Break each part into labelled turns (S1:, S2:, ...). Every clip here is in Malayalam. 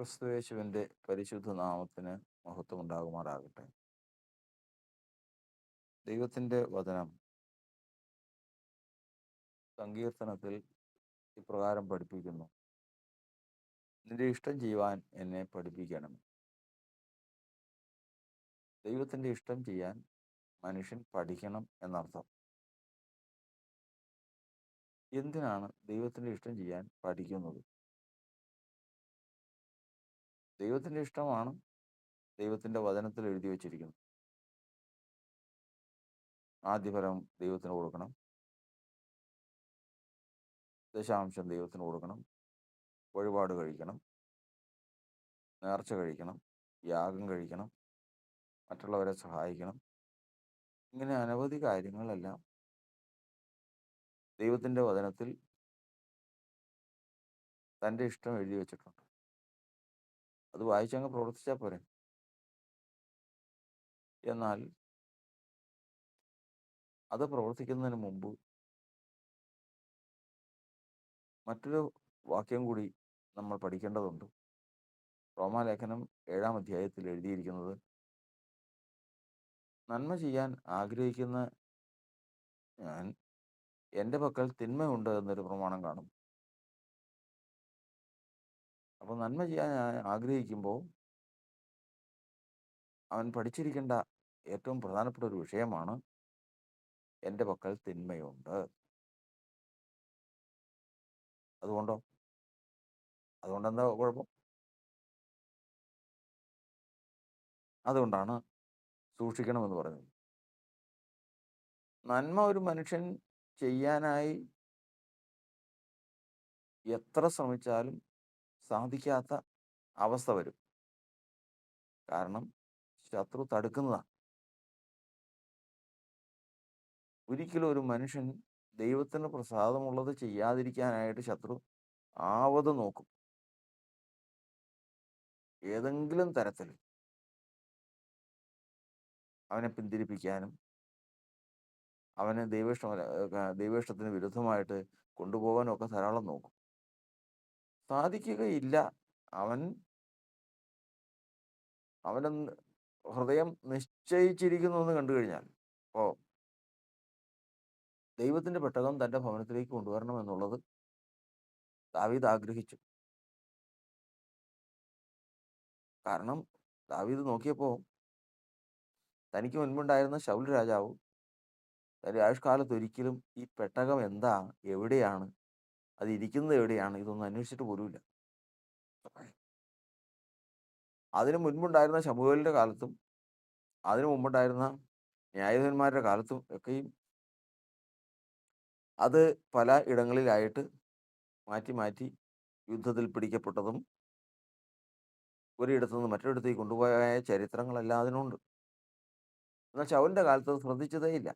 S1: ക്രിസ്തുയേശുവിന്റെ പരിശുദ്ധ നാമത്തിന് മഹത്വം ഉണ്ടാകുമാറാകട്ടെ ദൈവത്തിന്റെ വചനം സങ്കീർത്തനത്തിൽ ഇപ്രകാരം പഠിപ്പിക്കുന്നു. നിന്റെ ഇഷ്ടം ചെയ്യുവാൻ എന്നെ പഠിപ്പിക്കണം. ദൈവത്തിന്റെ ഇഷ്ടം ചെയ്യാൻ മനുഷ്യൻ പഠിക്കണം എന്നർത്ഥം. എന്തിനാണ് ദൈവത്തിന്റെ ഇഷ്ടം ചെയ്യാൻ പഠിക്കുന്നത്? ദൈവത്തിന്റെ ഇഷ്ടമാണ് ദൈവത്തിന്റെ വചനത്തിൽ എഴുതി വച്ചിരിക്കുന്നത് ആദ്യഫലം ദൈവത്തിന് കൊടുക്കണം. ദശാംശം ദൈവത്തിന് കൊടുക്കണം. വഴിപാട് കഴിക്കണം. നേർച്ച കഴിക്കണം. യാഗം കഴിക്കണം. മറ്റുള്ളവരെ സഹായിക്കണം. ഇങ്ങനെ അനവധി കാര്യങ്ങളെല്ലാം ദൈവത്തിന്റെ വചനത്തിൽ തന്റെ ഇഷ്ടം എഴുതി വച്ചിട്ടുണ്ട്. അത് വായിച്ചങ്ങ് പ്രവർത്തിച്ചാൽ പോരെ. എന്നാൽ അത് പ്രവർത്തിക്കുന്നതിന് മുമ്പ് മറ്റൊരു വാക്യം കൂടി നമ്മൾ പഠിക്കേണ്ടതുണ്ട്. റോമാലേഖനം ഏഴാം അധ്യായത്തിൽ എഴുതിയിരിക്കുന്നത് നന്മ ചെയ്യാൻ ആഗ്രഹിക്കുന്ന ഞാൻ എന്റെ പക്കൽ തിന്മയുണ്ട് എന്നൊരു പ്രമാണം കാണും അപ്പോൾ നന്മ ചെയ്യാൻ ആഗ്രഹിക്കുമ്പോൾ അവൻ പഠിച്ചിരിക്കേണ്ട ഏറ്റവും പ്രധാനപ്പെട്ട ഒരു വിഷയമാണ് എന്റെ പക്കൽ തിന്മയുണ്ട്. അതുകൊണ്ടോ? അതുകൊണ്ടെന്താ കുഴപ്പം? അതുകൊണ്ടാണ് സൂക്ഷിക്കണമെന്ന് പറയുന്നത് നന്മ ഒരു മനുഷ്യൻ ചെയ്യാനായി എത്ര ശ്രമിച്ചാലും സാധിക്കാത്ത അവസ്ഥ വരും. കാരണം ശത്രു തടുക്കുന്നതാണ്. ഒരിക്കലും ഒരു മനുഷ്യൻ ദൈവത്തിന് പ്രസാദമുള്ളത് ചെയ്യാതിരിക്കാനായിട്ട് ശത്രു ആവത് നോക്കും. ഏതെങ്കിലും തരത്തിൽ. അവനെ പിന്തിരിപ്പിക്കാനും അവനെ ദൈവേഷ്ടം ദൈവേഷ്ടത്തിന് വിരുദ്ധമായിട്ട് കൊണ്ടുപോകാനും ഒക്കെ ധാരാളം നോക്കും. സാധിക്കുകയില്ല. അവൻ അവനെ ഹൃദയം നിശ്ചയിച്ചിരിക്കുന്നു എന്ന് കണ്ടു കഴിഞ്ഞാൽ ഓ ദൈവത്തിന്റെ പെട്ടകം തന്റെ ഭവനത്തിലേക്ക് കൊണ്ടുവരണം എന്നുള്ളത് ദാവീദ് ആഗ്രഹിച്ചു. കാരണം ദാവീദ് നോക്കിയപ്പോൾ തനിക്ക് മുൻപുണ്ടായിരുന്ന ശൗൽ രാജാവ് തന്റെ ആയുഷ്കാലത്ത് ഒരിക്കലും ഈ പെട്ടകം എന്താ എവിടെയാണ് അത് ഇരിക്കുന്നത് എവിടെയാണ്? ഇതൊന്നും അന്വേഷിച്ചിട്ട് പോലുമില്ല. അതിനു മുൻപുണ്ടായിരുന്ന ശമുവേലിന്റെ കാലത്തും അതിനു മുമ്പുണ്ടായിരുന്ന ന്യായാധിപന്മാരുടെ കാലത്തും ഒക്കെയും അത് പല ഇടങ്ങളിലായിട്ട് മാറ്റി മാറ്റി യുദ്ധത്തിൽ പിടിക്കപ്പെട്ടതും ഒരിടത്തു നിന്ന് മറ്റൊരിടത്തേക്ക് കൊണ്ടുപോയ ചരിത്രങ്ങളെല്ലാം അതിനുണ്ട് എന്നാൽ ശവലിന്റെ കാലത്ത് ശ്രദ്ധിച്ചതേ ശ്രദ്ധിച്ചതേയില്ല.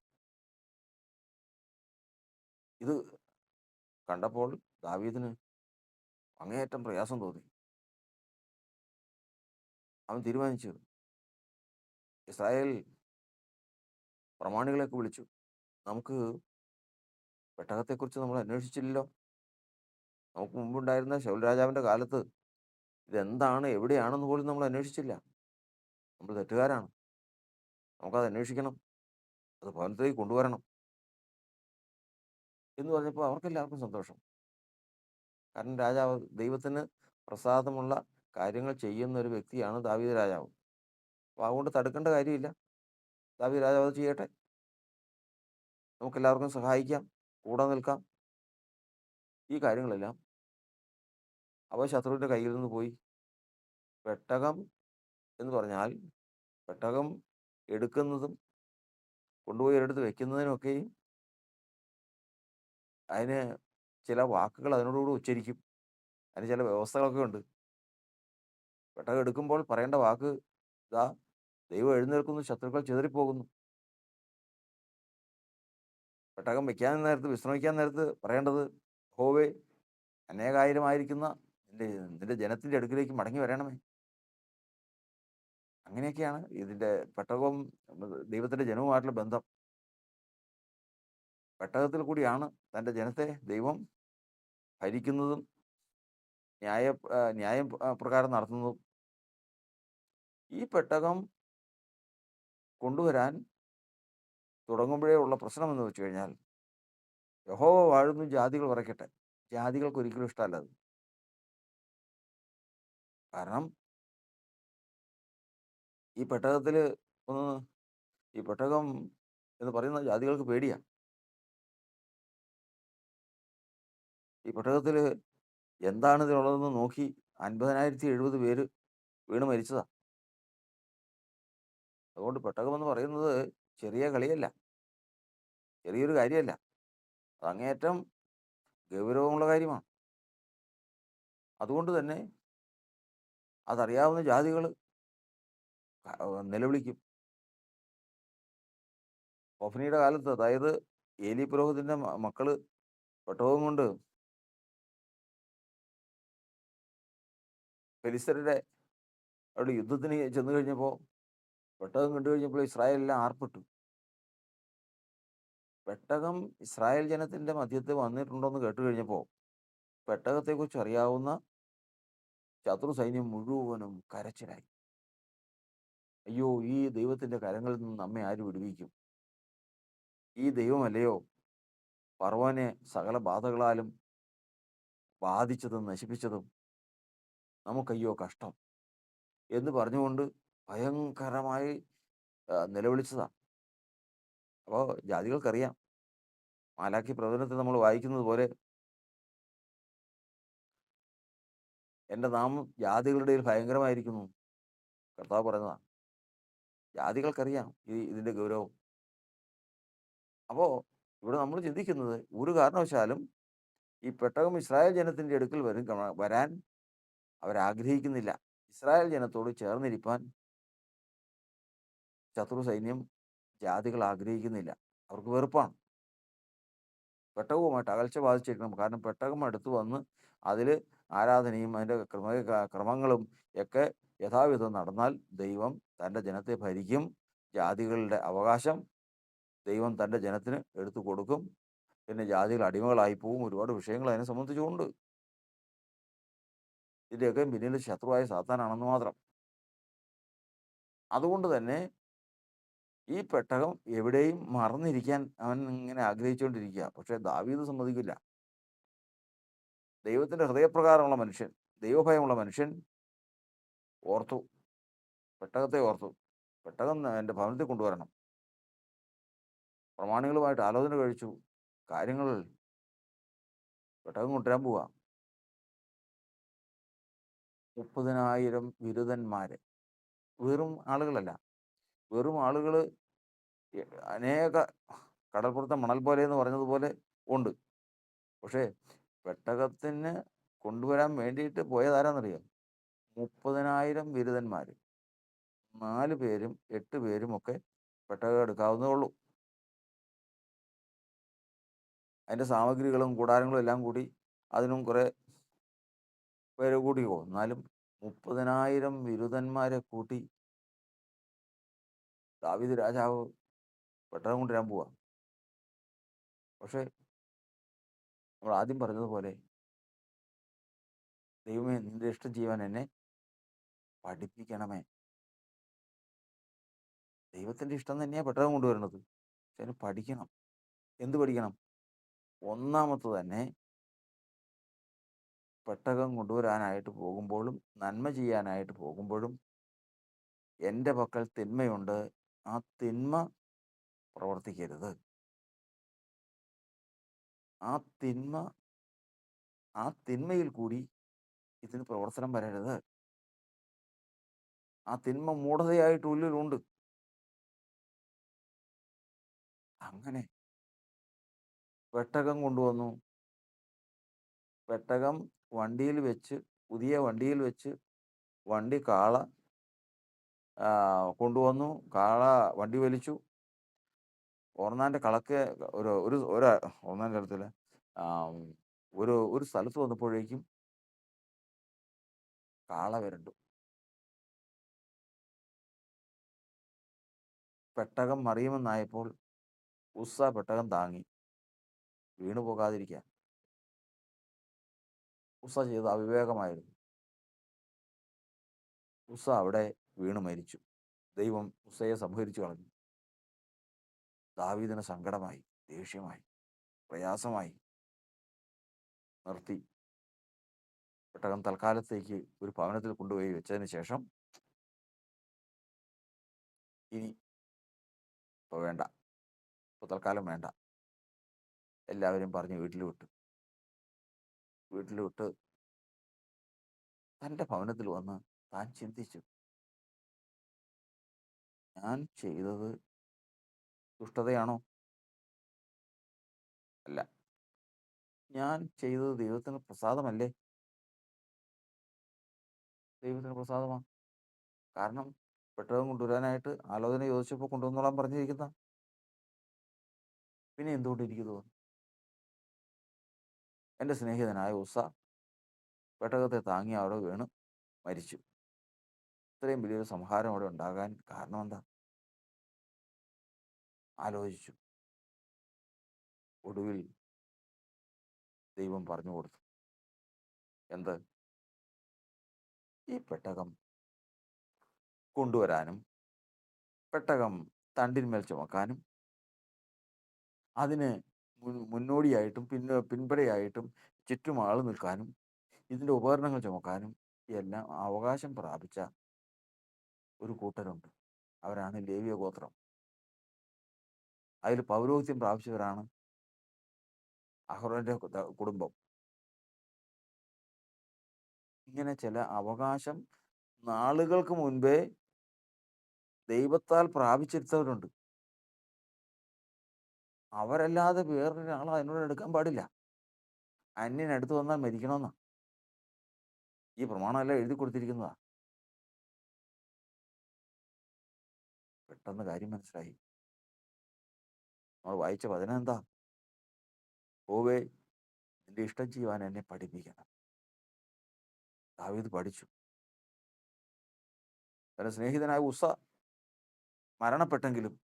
S1: ഇത് കണ്ടപ്പോൾ ദാവീദിന് അങ്ങേയറ്റം പ്രയാസം തോന്നി. അവൻ തീരുമാനിച്ചു. ഇസ്രായേൽ പ്രമാണികളെയൊക്കെ വിളിച്ചു. നമുക്ക് പെട്ടകത്തെക്കുറിച്ച് നമ്മൾ അന്വേഷിച്ചില്ലല്ലോ. നമുക്ക് മുമ്പുണ്ടായിരുന്ന ശൗൽ രാജാവിന്റെ കാലത്ത് ഇതെന്താണ് എവിടെയാണെന്ന് പോലും നമ്മൾ അന്വേഷിച്ചില്ല. നമ്മൾ തെറ്റുകാരാണ്. നമുക്കത് അന്വേഷിക്കണം. അത് ഭവനത്തിലേക്ക് കൊണ്ടുവരണം. എന്ന് പറഞ്ഞപ്പോൾ അവർക്കെല്ലാവർക്കും സന്തോഷം. കാരണം രാജാവ് ദൈവത്തിന് പ്രസാദമുള്ള കാര്യങ്ങൾ ചെയ്യുന്ന ഒരു വ്യക്തിയാണ് ദാവീദ് രാജാവ്. അപ്പോൾ അതുകൊണ്ട് തടുക്കേണ്ട കാര്യമില്ല. ദാവീദ് രാജാവ് അത് ചെയ്യട്ടെ. നമുക്കെല്ലാവർക്കും സഹായിക്കാം. കൂടെ നിൽക്കാം. ഈ കാര്യങ്ങളെല്ലാം അവ ശത്രുവിന്റെ കയ്യിൽ നിന്ന് പോയി. പെട്ടകം എന്ന് പറഞ്ഞാൽ പെട്ടകം എടുക്കുന്നതും കൊണ്ടുപോയി ഒരിടത്ത് വെക്കുന്നതിനൊക്കെയും അതിന് ചില വാക്കുകൾ അതിനോടുകൂടി ഉച്ചരിക്കും. അതിന് ചില വ്യവസ്ഥകളൊക്കെ ഉണ്ട്. പെട്ടകം എടുക്കുമ്പോൾ പറയേണ്ട വാക്ക് ഇതാ ദൈവം എഴുന്നേൽക്കുന്നു ശത്രുക്കൾ ചിതറിപ്പോകുന്നു. പെട്ടകം വെക്കാൻ നേരത്ത് വിശ്രമിക്കാൻ നേരത്ത് പറയേണ്ടത് ഹോവേ അനേകായിരമായിരിക്കുന്ന നിന്റെ നിന്റെ ജനത്തിന്റെ അടുക്കിലേക്ക് മടങ്ങി വരണമേ. അങ്ങനെയൊക്കെയാണ് ഇതിന്റെ പെട്ടകവും ദൈവത്തിന്റെ ജനവുമായിട്ടുള്ള ബന്ധം. പെട്ടകത്തിൽ കൂടിയാണ് തന്റെ ജനത്തെ ദൈവം ഭരിക്കുന്നതും ന്യായ ന്യായം പ്രകാരം നടത്തുന്നതും. ഈ പെട്ടകം കൊണ്ടുവരാൻ തുടങ്ങുമ്പോഴേ ഉള്ള പ്രശ്നം എന്ന് വെച്ച് കഴിഞ്ഞാൽ യഹോവ വാഴുന്നു ജാതികൾ പറയട്ടെ ജാതികൾക്ക് ഒരിക്കലും ഇഷ്ടമല്ല അത്. കാരണം ഈ പെട്ടകത്തിൽ ഒന്ന് ഈ പെട്ടകം എന്ന് പറയുന്ന ജാതികൾക്ക് പേടിയാ. ഈ പെട്ടകത്തിൽ എന്താണ് ഇതിനുള്ളതെന്ന് നോക്കി അൻപതിനായിരത്തി എഴുപത് പേര് വീണ് മരിച്ചതാ. അതുകൊണ്ട് പെട്ടകമെന്ന് പറയുന്നത് ചെറിയ കളിയല്ല. ചെറിയൊരു കാര്യമല്ല. അത് ഗൗരവമുള്ള കാര്യമാണ്. അതുകൊണ്ട് തന്നെ അതറിയാവുന്ന ജാതികൾ നിലവിളിക്കും. ഒഫനിയുടെ കാലത്ത് അതായത് ഏലി പുരോഹിതന്റെ മക്കൾ പെട്ടകം കൊണ്ട് ഫെലിസ്തരുടെ അവിടെ യുദ്ധത്തിന് ചെന്നു കഴിഞ്ഞപ്പോൾ പെട്ടകം കണ്ടു കഴിഞ്ഞപ്പോൾ ഇസ്രായേലെല്ലാം ആർപ്പെട്ടു. പെട്ടകം ഇസ്രായേൽ ജനത്തിന്റെ മധ്യത്തിൽ വന്നിട്ടുണ്ടോയെന്ന് കേട്ട് കഴിഞ്ഞപ്പോൾ പെട്ടകത്തെക്കുറിച്ച് അറിയാവുന്ന ശത്രു സൈന്യം മുഴുവനും കരച്ചിലായി. അയ്യോ ഈ ദൈവത്തിന്റെ കരങ്ങളിൽ നിന്ന് നമ്മെ ആര് വിടുവിക്കും? ഈ ദൈവമല്ലയോ പർവനെ സകല ബാധകളാലും ബാധിച്ചതും നശിപ്പിച്ചതും? നമുക്കയ്യോ കഷ്ടം എന്ന് പറഞ്ഞുകൊണ്ട് ഭയങ്കരമായി നിലവിളിച്ചതാണ് നിലവിളിച്ചതാ. അപ്പോൾ ജാതികൾക്കറിയാം. മാലാഖി പ്രവചനത്തിൽ നമ്മൾ വായിക്കുന്നത് പോലെ എന്റെ നാമം ജാതികളുടെ ഇടയിൽ ഭയങ്കരമായിരിക്കുന്നു. കർത്താവ് പറഞ്ഞതാണ് ജാതികൾക്കറിയാം ഈ ഇതിന്റെ ഗൗരവം. അപ്പോൾ ഇവിടെ നമ്മൾ ചിന്തിക്കുന്നത് ഒരു കാരണവശാലും ഈ പെട്ടകം ഇസ്രായേൽ ജനത്തിന്റെ അടുക്കൽ വരും വരാൻ അവരാഗ്രഹിക്കുന്നില്ല. ഇസ്രായേൽ ജനത്തോട് ചേർന്നിരിപ്പാൻ ശത്രു സൈന്യം ജാതികൾ ആഗ്രഹിക്കുന്നില്ല. അവർക്ക് വെറുപ്പാണ്. പെട്ടകവുമായിട്ട് അകൽച്ച ബാധിച്ചിരിക്കണം. കാരണം പെട്ടകം അടുത്ത് വന്ന് അതിൽ ആരാധനയും അതിന്റെ ക്രമ ക്രമങ്ങളും ഒക്കെ യഥാവിധം നടന്നാൽ ദൈവം തന്റെ ജനത്തെ ഭരിക്കും. ജാതികളുടെ അവകാശം ദൈവം തന്റെ ജനത്തിന് എടുത്തു കൊടുക്കും. പിന്നെ ജാതികൾ അടിമകളായി പോവും ഒരുപാട് വിഷയങ്ങൾ അതിനെ സംബന്ധിച്ചുകൊണ്ട്. ഇതിന്റെയൊക്കെ പിന്നിൽ ശത്രുവായ സാത്താനാണെന്ന് മാത്രം. അതുകൊണ്ട് തന്നെ ഈ പെട്ടകം എവിടെയും മറന്നിരിക്കാൻ അവൻ ഇങ്ങനെ ആഗ്രഹിച്ചുകൊണ്ടിരിക്കുക പക്ഷെ ദാവീദ് സമ്മതിക്കില്ല. ദൈവത്തിന്റെ ഹൃദയപ്രകാരമുള്ള മനുഷ്യൻ ദൈവഭയമുള്ള മനുഷ്യൻ ഓർത്തു. പെട്ടകത്തെ ഓർത്തു. പെട്ടകം എന്റെ ഭവനത്തിൽ കൊണ്ടുവരണം. പ്രമാണികളുമായിട്ട് ആലോചന കഴിച്ചു. കാര്യങ്ങൾ പെട്ടകം കൊണ്ടുവരാൻ പോവാ. മുപ്പതിനായിരം ബിരുദന്മാര് വെറും ആളുകളല്ല. വെറും ആളുകൾ അനേക കടൽപ്പുറത്തെ മണൽ പോലെ എന്ന് പറഞ്ഞതുപോലെ ഉണ്ട്. പക്ഷേ പെട്ടകത്തിന് കൊണ്ടുവരാൻ വേണ്ടിയിട്ട് പോയതാരാന്നറിയാം മുപ്പതിനായിരം ബിരുദന്മാർ നാല് പേരും എട്ട് പേരും ഒക്കെ പെട്ടകം എടുക്കാവുന്നതേ ഉള്ളൂ. അതിന്റെ സാമഗ്രികളും കൂടാരങ്ങളും എല്ലാം കൂടി അതിനും കുറേ പേര് കൂടി പോകും എന്നാലും മുപ്പതിനായിരം ബിരുദന്മാരെ കൂട്ടി ദാവീദ് രാജാവ് പെട്ടെന്ന് കൊണ്ടുവരാൻ പോവാ. പക്ഷേ നമ്മൾ ആദ്യം പറഞ്ഞതുപോലെ ദൈവമേ നിന്റെ ഇഷ്ടം ചെയ്യാൻ എന്നെ പഠിപ്പിക്കണമേ. ദൈവത്തിന്റെ ഇഷ്ടം തന്നെയാണ് പെട്ടെന്ന് കൊണ്ടുവരുന്നത്. പക്ഷെ അതിന് പഠിക്കണം. എന്ത് പഠിക്കണം? ഒന്നാമത്തെ തന്നെ പെട്ടകം കൊണ്ടുവരാനായിട്ട് പോകുമ്പോഴും നന്മ ചെയ്യാനായിട്ട് പോകുമ്പോഴും എന്റെ പക്കൽ തിന്മയുണ്ട്. ആ തിന്മ പ്രവർത്തിക്കരുത്. ആ തിന്മ ആ തിന്മയിൽ കൂടി ഇതിന് പ്രവർത്തനം വരരുത്. ആ തിന്മ മൂഢതയായിട്ട് ഉള്ളിലുണ്ട്. അങ്ങനെ പെട്ടകം കൊണ്ടുവന്നു. പെട്ടകം വണ്ടിയിൽ വെച്ച് പുതിയ വണ്ടിയിൽ വെച്ച് വണ്ടി കാള കൊണ്ടുവന്നു. കാള വണ്ടി വലിച്ചു. ഓർണാന്റെ കളക്ക് ഒരു ഒരു ഓർന്നാന്റെ അടുത്തില്ല ഒരു ഒരു സ്ഥലത്ത് വന്നപ്പോഴേക്കും കാള വരണ്ടു. പെട്ടകം മറിയുമെന്നായപ്പോൾ ഉസ്സ പെട്ടകം താങ്ങി. വീണു പോകാതിരിക്കാൻ ഉസ ചെയ്ത അവിവേകമായിരുന്നു. ഉസ അവിടെ വീണ് മരിച്ചു. ദൈവം ഉസയെ സംഹരിച്ചു കളഞ്ഞു. ദാവീദിന് സങ്കടമായി ദേഷ്യമായി പ്രയാസമായി നിർത്തി. പെട്ടകം തൽക്കാലത്തേക്ക് ഒരു ഭവനത്തിൽ കൊണ്ടുപോയി വെച്ചതിന് ശേഷം ഇനി വേണ്ട. ഇപ്പോൾ തൽക്കാലം വേണ്ട. എല്ലാവരും പറഞ്ഞ് വീട്ടിൽ വിട്ടു. വീട്ടിൽ വിട്ട് തന്റെ ഭവനത്തിൽ വന്ന് താൻ ചിന്തിച്ചു. ഞാൻ ചെയ്തത് ദുഷ്ടതയാണോ? അല്ല. ഞാൻ ചെയ്തത് ദൈവത്തിന് പ്രസാദമല്ലേ? ദൈവത്തിന് പ്രസാദമാണ് കാരണം പെട്ടകം കൊണ്ടുവരാനായിട്ട് ആലോചന ചോദിച്ചപ്പോൾ കൊണ്ടുവന്നോളാൻ പറഞ്ഞിരിക്കുന്ന. പിന്നെ എന്തുകൊണ്ട് എനിക്ക് എന്റെ സ്നേഹിതനായ ഉസ പെട്ടകത്തെ താങ്ങി അവിടെ വീണ് മരിച്ചു. ഇത്രയും വലിയൊരു സംഹാരം അവിടെ ഉണ്ടാകാൻ കാരണം എന്താ? ആലോചിച്ചു. ഒടുവിൽ ദൈവം പറഞ്ഞു കൊടുത്തു. എന്ത്? ഈ പെട്ടകം കൊണ്ടുവരാനും പെട്ടകം തണ്ടിന്മേൽ ചുമക്കാനും അതിന് മുന്നോടിയായിട്ടും പിന്നെ പിൻപടയായിട്ടും ചുറ്റും ആൾ നിൽക്കാനും ഇതിന്റെ ഉപകരണങ്ങൾ ചുമക്കാനും എല്ലാം അവകാശം പ്രാപിച്ച ഒരു കൂട്ടരുണ്ട്. അവരാണ് ലേവിയ ഗോത്രം. അതിൽ പൗരോഹിത്യം പ്രാപിച്ചവരാണ് അഹ്റോന്റെ കുടുംബം. ഇങ്ങനെ ചില അവകാശം നാളുകൾക്ക് മുൻപേ ദൈവത്താൽ പ്രാപിച്ചെടുത്തവരുണ്ട് അവരല്ലാതെ വേറൊരാൾ അതിനോട് എടുക്കാൻ പാടില്ല. അന്യനടുത്ത് വന്നാൽ മരിക്കണമെന്നാ ഈ പ്രമാണമെല്ലാം എഴുതി കൊടുത്തിരിക്കുന്നതാ. പെട്ടെന്ന് കാര്യം മനസ്സിലായി. നമ്മൾ വായിച്ച വചനം എന്താ? ഓവേ നിന്റെ ഇഷ്ടം ചെയ്യുവാൻ എന്നെ പഠിപ്പിക്കണം. ദാവീദ് പഠിച്ചു. തന്റെ സ്നേഹിതനായ ഉസ മരണപ്പെട്ടെങ്കിലും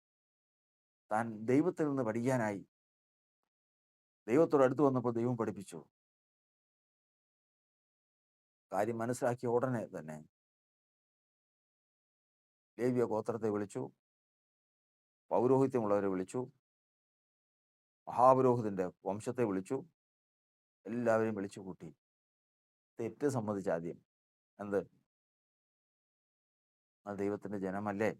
S1: താൻ ദൈവത്തിൽ നിന്ന് പഠിക്കാനായി. ദൈവത്തോട് അടുത്ത് വന്നപ്പോൾ ദൈവം പഠിപ്പിച്ചു. കാര്യം മനസ്സിലാക്കിയ ഉടനെ തന്നെ ലേവ്യ ഗോത്രത്തെ വിളിച്ചു. പൗരോഹിത്യമുള്ളവരെ വിളിച്ചു. മഹാപുരോഹിതന്റെ വംശത്തെ വിളിച്ചു. എല്ലാവരെയും വിളിച്ചു കൂട്ടി. തെറ്റ് സമ്മതിച്ച ആദ്യം. എന്ത്? ദൈവത്തിന്റെ ജനമല്ലേ?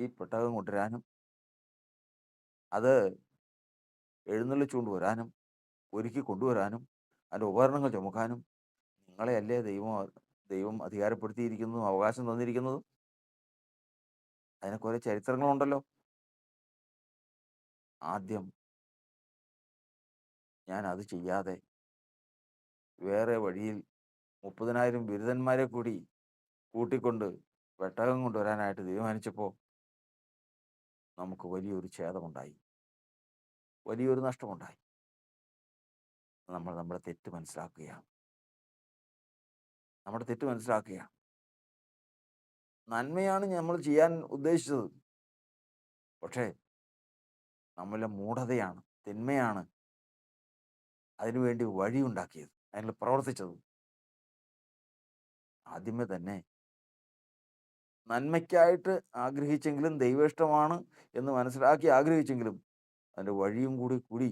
S1: ഈ പെട്ടകം കൊണ്ടുവരാനും അത് എഴുന്നള്ളിച്ചുകൊണ്ട് വരാനും ഒരുക്കി കൊണ്ടുവരാനും അതിന്റെ ഉപകരണങ്ങൾ ചുമക്കാനും നിങ്ങളെയല്ലേ ദൈവം ദൈവം അധികാരപ്പെടുത്തിയിരിക്കുന്നതും അവകാശം തന്നിരിക്കുന്നതും? അതിനെ കുറെ ചരിത്രങ്ങളുണ്ടല്ലോ. ആദ്യം ഞാൻ അത് ചെയ്യാതെ വേറെ വഴിയിൽ മുപ്പതിനായിരം ബിരുദന്മാരെ കൂടി കൂട്ടിക്കൊണ്ട് പെട്ടകം കൊണ്ടുവരാനായിട്ട് തീരുമാനിച്ചപ്പോൾ നമുക്ക് വലിയൊരു ഛേദമുണ്ടായി. വലിയൊരു നഷ്ടമുണ്ടായി. നമ്മൾ നമ്മുടെ തെറ്റ് മനസ്സിലാക്കുകയാണ്. നമ്മുടെ തെറ്റ് മനസ്സിലാക്കുകയാണ്. നന്മയാണ് നമ്മൾ ചെയ്യാൻ ഉദ്ദേശിച്ചത്. പക്ഷേ നമ്മളെ മൂഢതയാണ് തിന്മയാണ് അതിനുവേണ്ടി വഴിയുണ്ടാക്കിയത് അതിൽ പ്രവർത്തിച്ചത്. ആദ്യമേ തന്നെ നന്മയ്ക്കായിട്ട് ആഗ്രഹിച്ചെങ്കിലും ദൈവേഷ്ടമാണ് എന്ന് മനസ്സിലാക്കി ആഗ്രഹിച്ചെങ്കിലും അതിന്റെ വഴിയും കൂടി കൂടി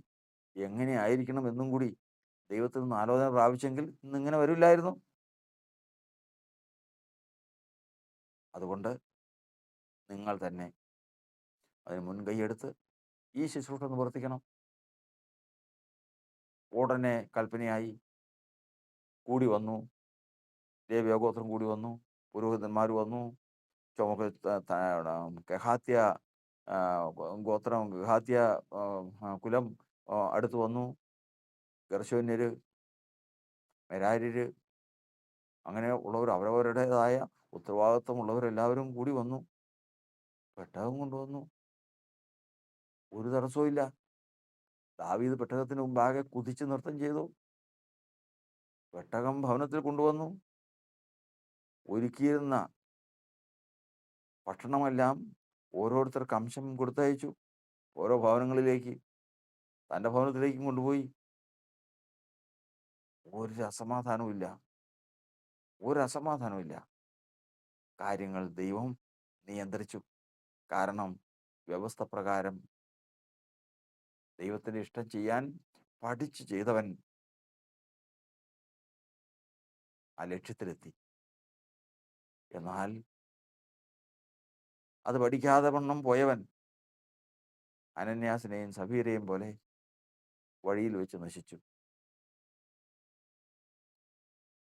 S1: എങ്ങനെ ആയിരിക്കണം എന്നും കൂടി ദൈവത്തിൽ നിന്ന് ആലോചന പ്രാപിച്ചെങ്കിൽ ഇന്നിങ്ങനെ വരില്ലായിരുന്നു. അതുകൊണ്ട് നിങ്ങൾ തന്നെ അതിന് മുൻകൈയെടുത്ത് ഈ ശുശ്രൂഷ നിവർത്തിക്കണം ഉടനെ കൽപ്പനയായി കൂടി വന്നു. ദേവയോഗോത്രം കൂടി വന്നു. പുരോഹിതന്മാർ വന്നു. ചുമക്ക് ഗഹാത്യ ഗോത്രം ഗഹാത്യ കുലം അടുത്ത് വന്നു. ഗർശോന്യര് മെരാര്യര് അങ്ങനെ ഉള്ളവർ അവരവരുടേതായ ഉത്തരവാദിത്വമുള്ളവരെല്ലാവരും കൂടി വന്നു. പെട്ടകം കൊണ്ടുവന്നു. ഒരു തടസ്സവും ഇല്ല. ദാവീദ് പെട്ടകത്തിന് മുമ്പാകെ കുതിച്ച് നൃത്തം ചെയ്തു. പെട്ടകം ഭവനത്തിൽ കൊണ്ടുവന്നു. ഒരുക്കിയിരുന്ന ഭക്ഷണമെല്ലാം ഓരോരുത്തർക്ക് അംശം കൊടുത്തയച്ചു. ഓരോ ഭവനങ്ങളിലേക്ക് തന്റെ ഭവനത്തിലേക്കും കൊണ്ടുപോയി. ഒരു അസമാധാനവുമില്ല. ഒരു അസമാധാനവുമില്ല. കാര്യങ്ങൾ ദൈവം നിയന്ത്രിച്ചു. കാരണം വ്യവസ്ഥ പ്രകാരം ദൈവത്തിന്റെ ഇഷ്ടം ചെയ്യാൻ പഠിച്ചു ചെയ്തവൻ ആ ലക്ഷ്യത്തിലെത്തി. എന്നാൽ അത് പഠിക്കാതെ വണ്ണം പോയവൻ അനന്യാസിനെയും സഫീരയും പോലെ വഴിയിൽ വെച്ച് നശിച്ചു.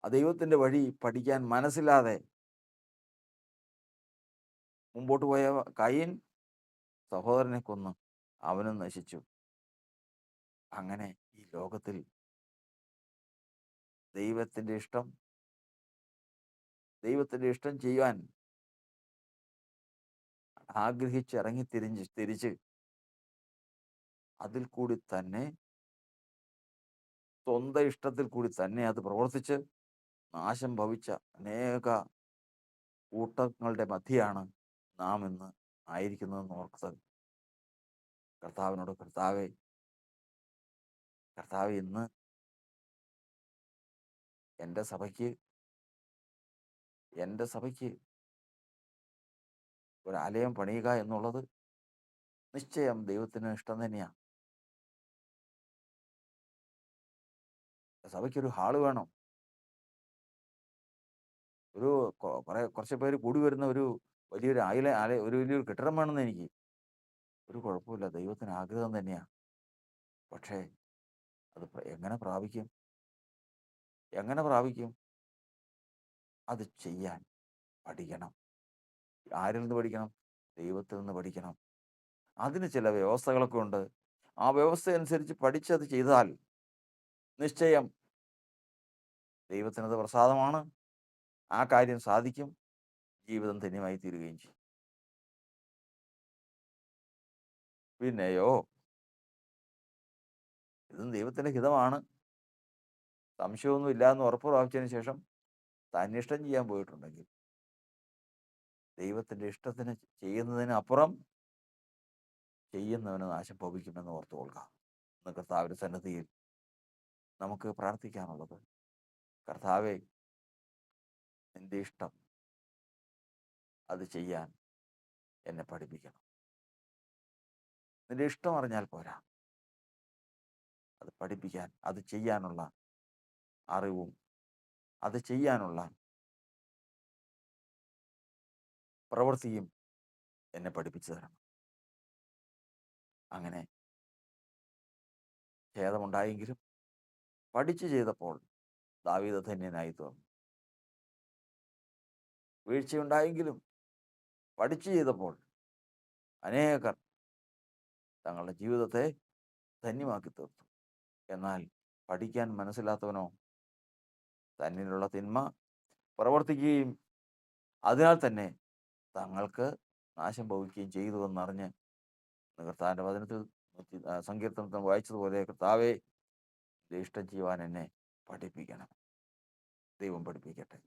S1: ആ ദൈവത്തിന്റെ വഴി പഠിക്കാൻ മനസ്സില്ലാതെ മുമ്പോട്ട് പോയ കയ്യൻ സഹോദരനെ കൊന്ന് അവനും നശിച്ചു. അങ്ങനെ ഈ ലോകത്തിൽ ദൈവത്തിന്റെ ഇഷ്ടം ദൈവത്തിന്റെ ഇഷ്ടം ചെയ്യുവാൻ ആഗ്രഹിച്ച് ഇറങ്ങി തിരിഞ്ഞ് തിരിച്ച്. അതിൽ കൂടി തന്നെ സ്വന്തം ഇഷ്ടത്തിൽ കൂടി തന്നെ അത് പ്രവർത്തിച്ച് നാശം ഭവിച്ച അനേക കൂട്ടങ്ങളുടെ മധ്യയാണ് നാം ഇന്ന് ആയിരിക്കുന്നതെന്ന് ഓർക്കുക കർത്താവിനോട് കർത്താവെ കർത്താവ് ഇന്ന് എന്റെ സഭയ്ക്ക് എന്റെ സഭയ്ക്ക് ഒരു ആലയം പണിയുക എന്നുള്ളത് നിശ്ചയം ദൈവത്തിന് ഇഷ്ടം തന്നെയാണ് സഭയ്ക്കൊരു ഹാൾ വേണം. ഒരു കുറെ കുറച്ച് പേര് കൂടി വരുന്ന ഒരു വലിയൊരു ആയില ആല ഒരു വലിയൊരു കെട്ടിടം വേണമെന്ന് എനിക്ക് ഒരു കുഴപ്പമില്ല. ദൈവത്തിന് ആഗ്രഹം തന്നെയാണ് പക്ഷേ അത് എങ്ങനെ പ്രാപിക്കും? എങ്ങനെ പ്രാപിക്കും? അത് ചെയ്യാൻ പഠിക്കണം. ആരിൽ നിന്ന് പഠിക്കണം? ദൈവത്തിൽ നിന്ന് പഠിക്കണം. അതിന് ചില വ്യവസ്ഥകളൊക്കെ ഉണ്ട്. ആ വ്യവസ്ഥ അനുസരിച്ച് പഠിച്ചത് ചെയ്താൽ നിശ്ചയം ദൈവത്തിനത് പ്രസാദമാണ്. ആ കാര്യം സാധിക്കും. ജീവിതം ധന്യമായി തീരുകയും ചെയ്യും. പിന്നെയോ? ഇതും ദൈവത്തിന്റെ ഹിതമാണ്. സംശയമൊന്നും ഇല്ല എന്ന് ഉറപ്പ് പ്രാപിച്ചതിന് ശേഷം തന്നിഷ്ടം ചെയ്യാൻ പോയിട്ടുണ്ടെങ്കിൽ ദൈവത്തിന്റെ ഇഷ്ടത്തിന് ചെയ്യുന്നതിന് അപ്പുറം ചെയ്യുന്നവന് നാശം ഭവിക്കുമെന്ന് ഓർത്തു കൊള്ളുക. ഇന്ന് കർത്താവിന്റെ സന്നദ്ധിയിൽ നമുക്ക് പ്രാർത്ഥിക്കാനുള്ളത് കർത്താവെ നിന്റെ ഇഷ്ടം അത് ചെയ്യാൻ എന്നെ പഠിപ്പിക്കണം. നിന്റെ ഇഷ്ടം അറിഞ്ഞാൽ പോരാ. അത് പഠിപ്പിക്കാൻ അത് ചെയ്യാനുള്ള അറിവും അത് ചെയ്യാനുള്ള പ്രവൃത്തിയും എന്നെ പഠിപ്പിച്ചു തരണം. അങ്ങനെ ഖേദമുണ്ടായെങ്കിലും പഠിച്ചു ചെയ്തപ്പോൾ ദാവീദ് ധന്യനായി തോന്നി. വീഴ്ചയുണ്ടായെങ്കിലും പഠിച്ചു ചെയ്തപ്പോൾ അനേകർ തങ്ങളുടെ ജീവിതത്തെ ധന്യമാക്കി തീർത്തു. എന്നാൽ പഠിക്കാൻ മനസ്സിലാത്തവനോ തന്നിലുള്ള തിന്മ പ്രവർത്തിക്കുകയും അതിനാൽ തന്നെ തങ്ങൾക്ക് നാശം ഭവിക്കുകയും ചെയ്തു എന്നറിഞ്ഞ് കർത്താവിന്റെ വചനത്തിൽ സങ്കീർത്തനത്തിൽ വായിച്ചതുപോലെ കർത്താവെ ഇഷ്ടം ചെയ്യുവാൻ എന്നെ പഠിപ്പിക്കണം. ദൈവം പഠിപ്പിക്കട്ടെ.